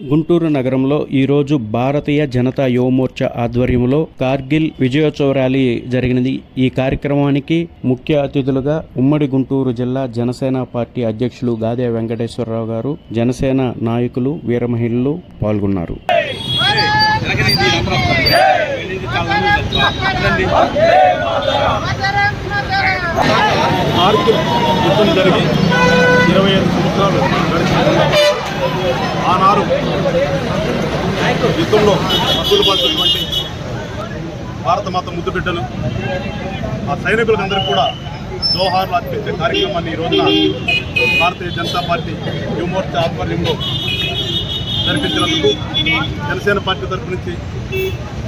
గుంటూరు నగరంలో ఈరోజు భారతీయ జనతా యువమోర్చా ఆధ్వర్యంలో కార్గిల్ విజయోత్సవ ర్యాలీ జరిగినది. ఈ కార్యక్రమానికి ముఖ్య అతిథులుగా ఉమ్మడి గుంటూరు జిల్లా జనసేన పార్టీ అధ్యక్షులు గాదే వెంకటేశ్వరరావు గారు జనసేన నాయకులు వీరమహిళలు పాల్గొన్నారు. ఇరవై ఐదు సంవత్సరాలు ఆనాడు యుద్ధంలో అప్పులు పడుతున్నటువంటి భారత మాత ముద్దు బిడ్డలు ఆ సైనికులందరికీ కూడా జోహార్లు అర్పించే కార్యక్రమాన్ని ఈ రోజున భారతీయ జనతా పార్టీ యువమోర్చా ఆధ్వర్యంలో జరిపించినందుకు జనసేన పార్టీ తరఫు నుంచి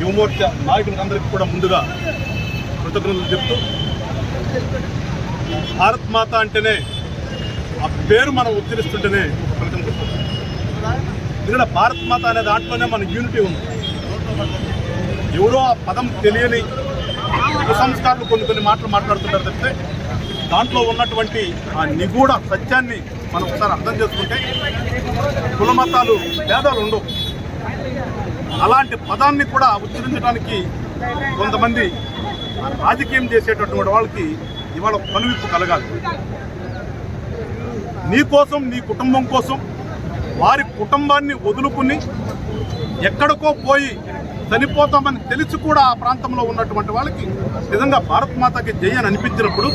యువమోర్చా నాయకులందరికీ కూడా ముందుగా కృతజ్ఞతలు చెప్తూ భారత్ మాత అంటేనే ఆ పేరు మనం ఉచ్చరిస్తుంటేనే ఫలితం ఎందుకంటే భారత్ మాత అనే దాంట్లోనే మన యూనిటీ ఉంది. ఎవరో ఆ పదం తెలియని కుసంస్కారులు కొన్ని కొన్ని మాటలు మాట్లాడుతుంటారు తప్పితే దాంట్లో ఉన్నటువంటి ఆ నిగూఢ సత్యాన్ని మనం ఒకసారి అర్థం చేసుకుంటే కుల మతాలు భేదాలు ఉండవు. అలాంటి పదాన్ని కూడా ఉచ్చరించడానికి కొంతమంది రాజకీయం చేసేటటువంటి వాళ్ళకి ఇవాళ కనువిప్పు కలగాలి. నీ కోసం నీ కుటుంబం కోసం వారి కుటుంబాన్ని వదులుకుని ఎక్కడికో పోయి చనిపోతామని తెలిసి కూడా ఆ ప్రాంతంలో ఉన్నటువంటి వాళ్ళకి నిజంగా భారత్ మాతకి జయని అని అనిపించినప్పుడు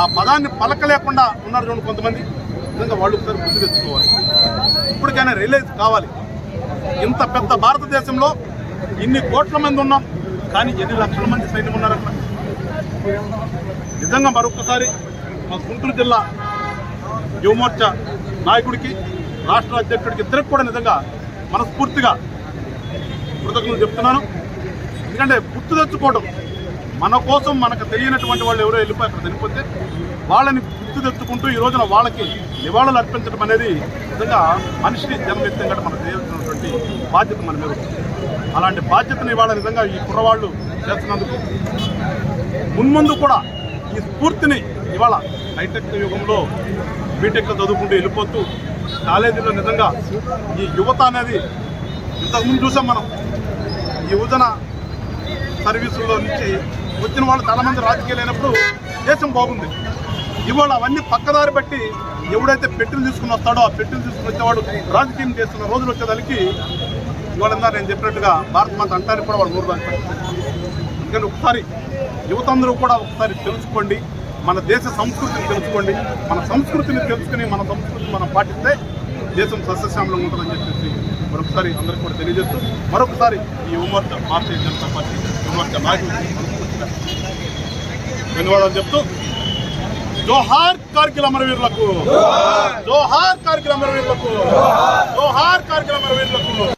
ఆ పదాన్ని పలకలేకుండా ఉన్నారు చూడండి కొంతమంది. నిజంగా వాళ్ళు ఒకసారి గుర్తు తెచ్చుకోవాలి. ఇప్పటికైనా రియలైజ్ కావాలి. ఇంత పెద్ద భారతదేశంలో ఇన్ని కోట్ల మంది ఉన్నాం కానీ ఎన్ని లక్షల మంది సైన్యం ఉన్నారు నిజంగా మరొకసారి మా గుంటూరు జిల్లా యువమోర్చా నాయకుడికి రాష్ట్ర అధ్యక్షుడికి ఇద్దరికి కూడా నిజంగా మనస్ఫూర్తిగా కృతజ్ఞతలు చెప్తున్నాను. ఎందుకంటే గుర్తు తెచ్చుకోవడం మన కోసం మనకు తెలియనటువంటి వాళ్ళు ఎవరో వెళ్ళిపోయి అక్కడ చనిపోతే వాళ్ళని గుర్తు తెచ్చుకుంటూ ఈ రోజున వాళ్ళకి నివాళులు అర్పించడం అనేది నిజంగా మనిషి జన్మెత్తంగా మనం చేయాల్సినటువంటి బాధ్యత మన మీద అలాంటి బాధ్యతని ఇవాళ నిజంగా ఈ కుర్రవాళ్ళు చేస్తున్నందుకు మున్ముందు కూడా ఈ స్ఫూర్తిని ఇవాళ హైటెక్ యుగంలో బీటెక్లో చదువుకుంటూ వెళ్ళిపోతూ కాలేజీలో నిజంగా ఈ యువత అనేది ఇంతకుముందు చూసాం మనం. యువజన సర్వీసుల్లో నుంచి వచ్చిన వాళ్ళు చాలామంది రాజకీయాలు అయినప్పుడు దేశం బాగుంది. ఇవాళ అవన్నీ పక్కదారి బట్టి ఎవడైతే పెట్టెలు తీసుకుని వస్తాడో ఆ పెట్టెలు తీసుకుని వచ్చేవాడు రాజకీయం చేస్తున్న రోజులు వచ్చేదానికి ఇవాళ నేను చెప్పినట్టుగా భారత మాత అంటానికి కూడా వాళ్ళు నూరు దాకా అందుకని ఒకసారి యువత అందరూ కూడా ఒకసారి తెలుసుకోండి. మన దేశ సంస్కృతిని తెలుసుకోండి మన సంస్కృతిని తెలుసుకుని మన సంస్కృతిని మనం పాటిస్తే దేశం సస్యశ్యామలం ఉంటుందని చెప్పేసి మరొకసారి అందరికీ కూడా తెలియజేస్తూ మరొకసారి ఈ యువమోర్చ భారతీయ జనతా పార్టీ యువమోర్చ నాయకులు ధన్యవాదాలు చెప్తూ జోహార్ కార్గిల్ అమరవీరులకు జోహార్ కార్గిల్ అమరవీరులకు జోహార్ కార్గిల్ అమరవీరులకు.